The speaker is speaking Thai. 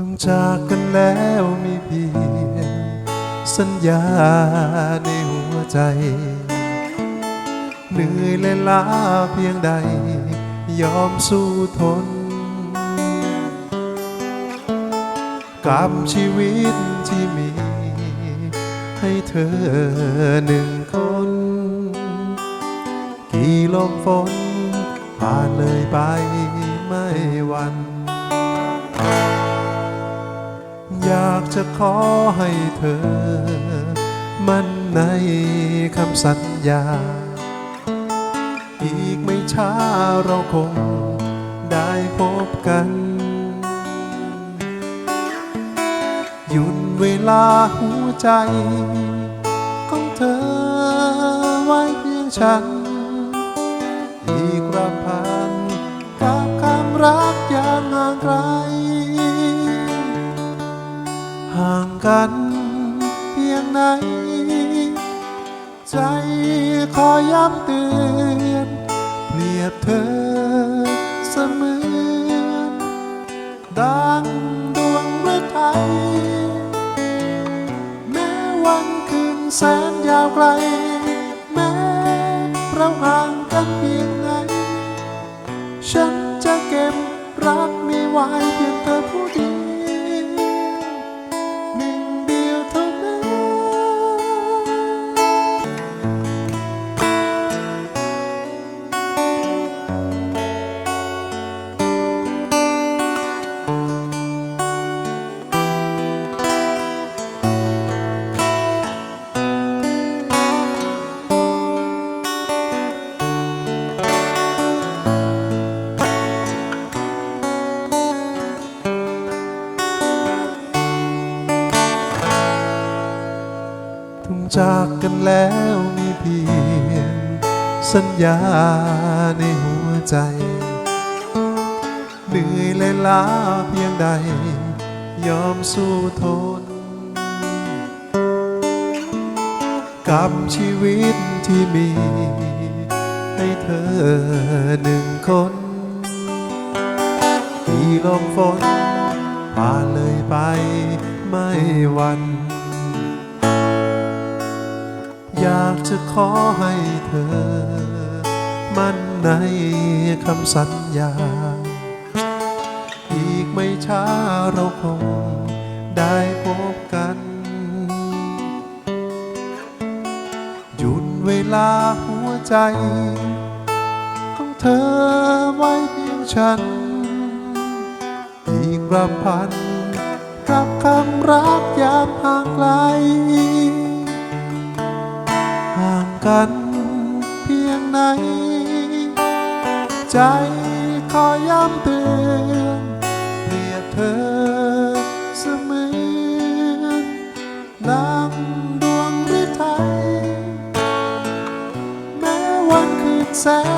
ต้องจากกันแล้วมีเพียงสัญญาในหัวใจ เหนื่อยและล้าเพียงใด ยอมสู้ทนกับชีวิตที่มี ให้เธอหนึ่งคน กี่ลมฝนผ่านเลยไปไม่หวัน อยากจะขอให้เธอ มันในคำสัญญา อีกไม่ช้าเราคงได้พบกัน หยุดเวลาหัวใจ ของเธอไว้เพียงฉัน อีกรับ พียงไหน ใจคอยย้ำเตือนเปรียบเธอเสมือนดังดวงฤทัยแม้วันคืนแสนยาวไกล แม้เราห่างกันเพียงไหน ฉันจะเก็บรักนี้ไว้เพียงเธอผู้เดียว จากกันแล้วมีเพียง สัญญาในหัวใจ เหนื่อยและล้าเพียงใด ยอมสู้ทน กับชีวิตที่มี ให้เธอหนึ่งคนที่ลมฝนผ่านเลยไปไม่หวัน อยากจะขอให้เธอ มั่นในคำสัญญา อีกไม่ช้าเราคงได้พบกัน หยุดเวลาหัวใจ ของเธอไว้เพียงฉัน อีกรำพันกับคำรักยามห่างไกลันเพียงไหน ใจขอย้ำเตือนเปรียบเธอเสมือนนางดวงฤทัยแม้วันคืนแสน